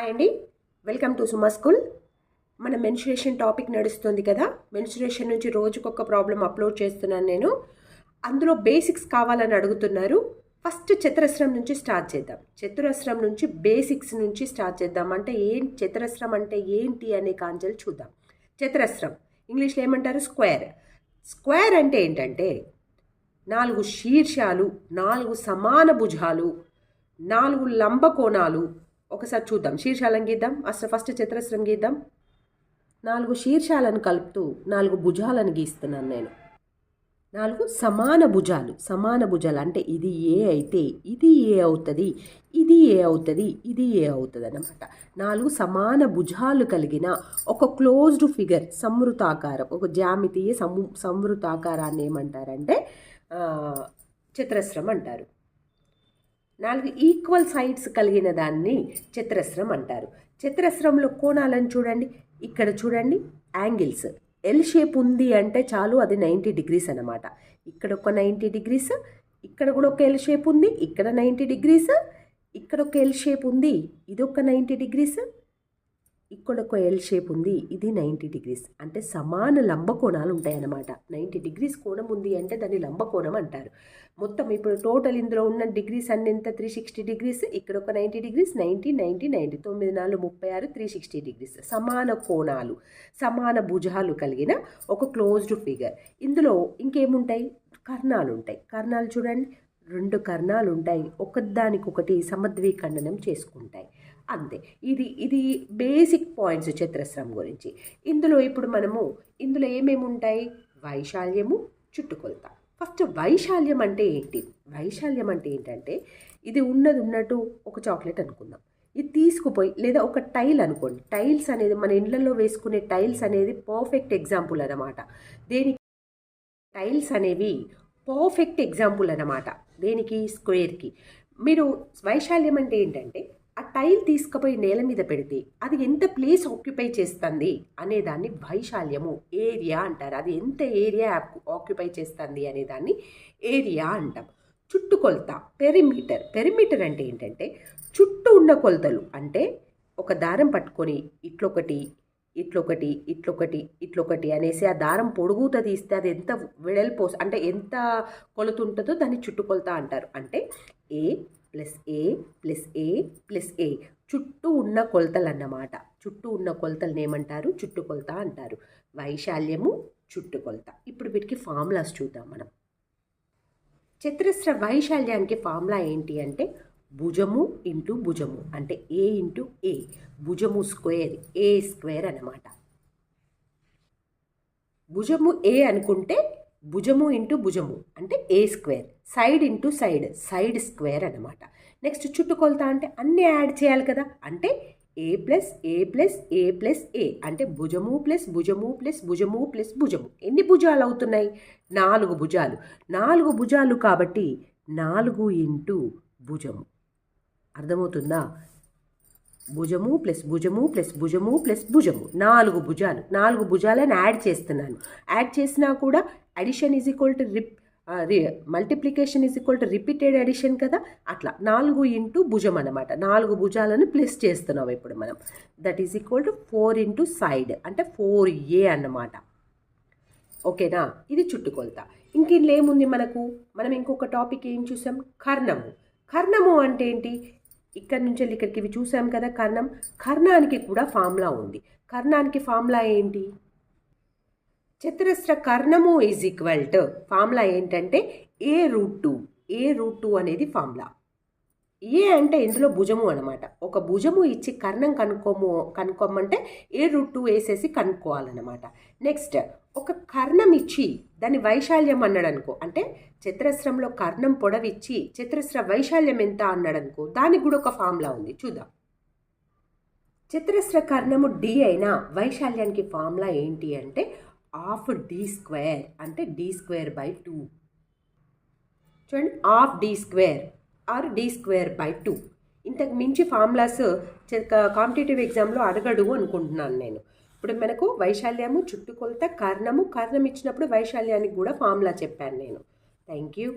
Hi అండి. Welcome to Suma school మన mensuration topic నడుస్తుంది కదా. మెన్సురేషన్ నుంచి రోజుకొక ప్రాబ్లం అప్లోడ్ చేస్తున్నాను నేను. అందులో బేసిక్స్ కావాలని అడుగుతున్నారు. ఫస్ట్ చతురస్రం నుంచి స్టార్ట్ చేద్దాం. చతురస్రం నుంచి బేసిక్స్ నుంచి స్టార్ట్ చేద్దాం. అంటే ఏం చతురస్రం అంటే ఏంటి అనే కాంజలు చూద్దాం. చతురస్రం. ఇంగ్లీష్లో ఏమంటారు? స్క్వేర్ స్క్వేర్ అంటే ఏంటంటే నాలుగు శీర్షాలు నాలుగు సమాన భుజాలు నాలుగు లంబకోణాలు ఒకసారి చూద్దాం. శీర్షాలను గీద్దాం. అసలు ఫస్ట్ చతురస్రం గీద్దాం. నాలుగు శీర్షాలను కలుపుతూ నాలుగు భుజాలను గీస్తున్నాను నేను. నాలుగు సమాన భుజాలు. సమాన భుజాలు అంటే ఇది ఏ అయితే ఇది ఏ అవుతుంది ఇది ఏ అవుతుంది ఇది ఏ అవుతుంది అన్నమాట. నాలుగు సమాన భుజాలు కలిగిన ఒక క్లోజ్డ్ ఫిగర్ సంవృతాకారం ఒక జామితీయ సము సంవృతాకారాన్ని ఏమంటారంటే ఆ, చతురస్రం అంటారు. నాలుగు ఈక్వల్ సైడ్స్ కలిగిన దాన్ని చతురస్రం అంటారు. చతురస్రంలో కోణాలను చూడండి. ఇక్కడ చూడండి. యాంగిల్స్ ఎల్ షేప్ ఉంది అంటే చాలు అది నైంటీ డిగ్రీస్ అన్నమాట. ఇక్కడ ఒక నైంటీ డిగ్రీస్. ఇక్కడ కూడా ఒక ఎల్ షేప్ ఉంది. ఇక్కడ నైంటీ డిగ్రీస్. ఇక్కడ ఒక ఎల్ షేప్ ఉంది. ఇదొక నైంటీ డిగ్రీస్. ఇక్కడ ఒక ఎల్ షేప్ ఉంది ఇది నైంటీ డిగ్రీస్ అంటే సమాన లంబకోణాలు ఉంటాయన్నమాట. నైంటీ డిగ్రీస్ కోణం ఉంది అంటే దాన్ని లంబకోణం అంటారు. మొత్తం ఇప్పుడు టోటల్ ఇందులో ఉన్న డిగ్రీస్ అన్ని ఎంత? త్రీ సిక్స్టీ డిగ్రీస్ ఇక్కడ ఒక ninety degrees ninety ninety ninety తొమ్మిది నాలుగు ముప్పై ఆరు త్రీ సిక్స్టీ డిగ్రీస్ సమాన కోణాలు సమాన భుజాలు కలిగిన ఒక క్లోజ్డ్ ఫిగర్ ఇందులో ఇంకేముంటాయి? కర్ణాలు ఉంటాయి. కర్ణాలు చూడండి. రెండు కర్ణాలు ఉంటాయి. ఒకదానికొకటి సమద్వీఖండనం చేసుకుంటాయి. అంతే. ఇది ఇది బేసిక్ పాయింట్స్ చతురస్రం గురించి. ఇందులో ఇప్పుడు మనము ఇందులో ఏమేమి ఉంటాయి? వైశాల్యము చుట్టుకొలత. ఫస్ట్ వైశాల్యం అంటే ఏంటి? వైశాల్యం అంటే ఏంటంటే ఇది ఉన్నది ఉన్నట్టు ఒక చాక్లెట్ అనుకుందాం. ఇది తీసుకుపోయి లేదా ఒక టైల్ అనుకోండి. టైల్స్ అనేది మన ఇండ్లలో వేసుకునే టైల్స్ అనేది పర్ఫెక్ట్ ఎగ్జాంపుల్ అనమాట దేనికి? టైల్స్ అనేవి పర్ఫెక్ట్ ఎగ్జాంపుల్ అనమాట దేనికి? స్క్వేర్కి మీరు వైశాల్యం అంటే ఏంటంటే ఆ టైల్ తీసుకుపోయి నేల మీద పెడితే అది ఎంత ప్లేస్ ఆక్యుపై చేస్తుంది అనేదాన్ని వైశాల్యము ఏరియా అంటారు. అది ఎంత ఏరియా ఆక్యుపై చేస్తుంది అనేదాన్ని ఏరియా అంటాం. చుట్టుకొలత పెరిమీటర్. పెరిమీటర్ అంటే ఏంటంటే చుట్టూ ఉన్న కొలతలు. అంటే ఒక దారం పట్టుకొని ఇట్లొకటి ఇట్లొకటి ఇట్లొకటి ఇట్లొకటి అనేసి ఆ దారం పొడుగుత తీస్తే అది ఎంత వెడల్పోస్ అంటే ఎంత కొలత ఉంటుందో దాన్ని చుట్టుకొలత అంటారు. అంటే a plus a plus a plus a. చుట్టూ ఉన్న కొలతలు అన్నమాట చుట్టూ ఉన్న కొలతలను ఏమంటారు? చుట్టుకొలత అంటారు. వైశాల్యము చుట్టుకొలత ఇప్పుడు వీటికి ఫార్ములాస్ చూద్దాం మనం. చతురస్ర వైశాల్యానికి ఫార్ములా ఏంటి అంటే భుజము ఇంటూ భుజము. అంటే ఏ ఇంటూ ఏ. భుజము స్క్వేర్ ఏ స్క్వేర్ అన్నమాట. భుజము ఏ అనుకుంటే భుజము ఇంటూ భుజము అంటే a square? Side into side side square అన్నమాట. నెక్స్ట్ చుట్టుకొలత అంటే అన్నీ యాడ్ చేయాలి కదా? అంటే a plus a plus a plus a అంటే భుజము ప్లస్ భుజము ప్లస్ భుజము ప్లస్ భుజము. ఎన్ని భుజాలు అవుతున్నాయి? నాలుగు భుజాలు. నాలుగు భుజాలు కాబట్టి నాలుగు ఇంటూ భుజము. అర్థమవుతుందా? భుజము ప్లస్ భుజము ప్లస్ భుజము ప్లస్ భుజము. నాలుగు భుజాలు. నాలుగు భుజాలను యాడ్ చేస్తున్నాను. యాడ్ చేసినా కూడా addition is equal to rep multiplication is equal to repeated addition కదా? అట్లా నాలుగు ఇంటూ భుజం అనమాట నాలుగు భుజాలను ప్లస్ చేస్తున్నాం ఇప్పుడు మనం. That is equal to four into side అంటే ఫోర్ ఏ అన్నమాట. ఓకేనా? ఇది చుట్టుకొలత. ఇంక మనకు? మనం ఇంకొక టాపిక్ ఏం చూసాం? కర్ణము. కర్ణము అంటే ఏంటి? ఇక్కడ నుంచి వెళ్ళి ఇక్కడికి ఇవి చూసాం కదా కర్ణం. కర్ణానికి కూడా ఫార్ములా ఉంది. కర్ణానికి ఫార్ములా ఏంటి? చతురస్ర కర్ణము ఈజ్ ఈక్వల్ టు ఫార్ములా ఏంటంటే a root two a root two అనేది ఫార్ములా ఏ అంటే ఇందులో భుజము అనమాట ఒక భుజము ఇచ్చి కర్ణం కనుక్కోము కనుక్కోమంటే ఏ రూట్ టూ వేసేసి కనుక్కోవాలన్నమాట. నెక్స్ట్ ఒక కర్ణం ఇచ్చి దాని వైశాల్యం అన్నాడు అనుకో అంటే చతురస్రంలో కర్ణం పొడవిచ్చి చతురస్ర వైశాల్యం ఎంత అన్నాడు అనుకో దానికి కూడా ఒక ఫార్ములా ఉంది. చూద్దాం. చతురస్ర కర్ణము డి అయినా వైశాల్యానికి ఫార్ములా ఏంటి అంటే హాఫ్ డి స్క్వేర్ అంటే డి స్క్వేర్ బై టూ చూడండి half d square or d square by two ఇంతకు మించి ఫార్ములాస్ కాంపిటేటివ్ ఎగ్జామ్లో అడగడు అనుకుంటున్నాను నేను. ఇప్పుడు మనకు వైశాల్యము చుట్టుకొలత కర్ణము కర్ణం ఇచ్చినప్పుడు వైశాల్యానికి కూడా ఫార్ములా చెప్పాను నేను. Thank you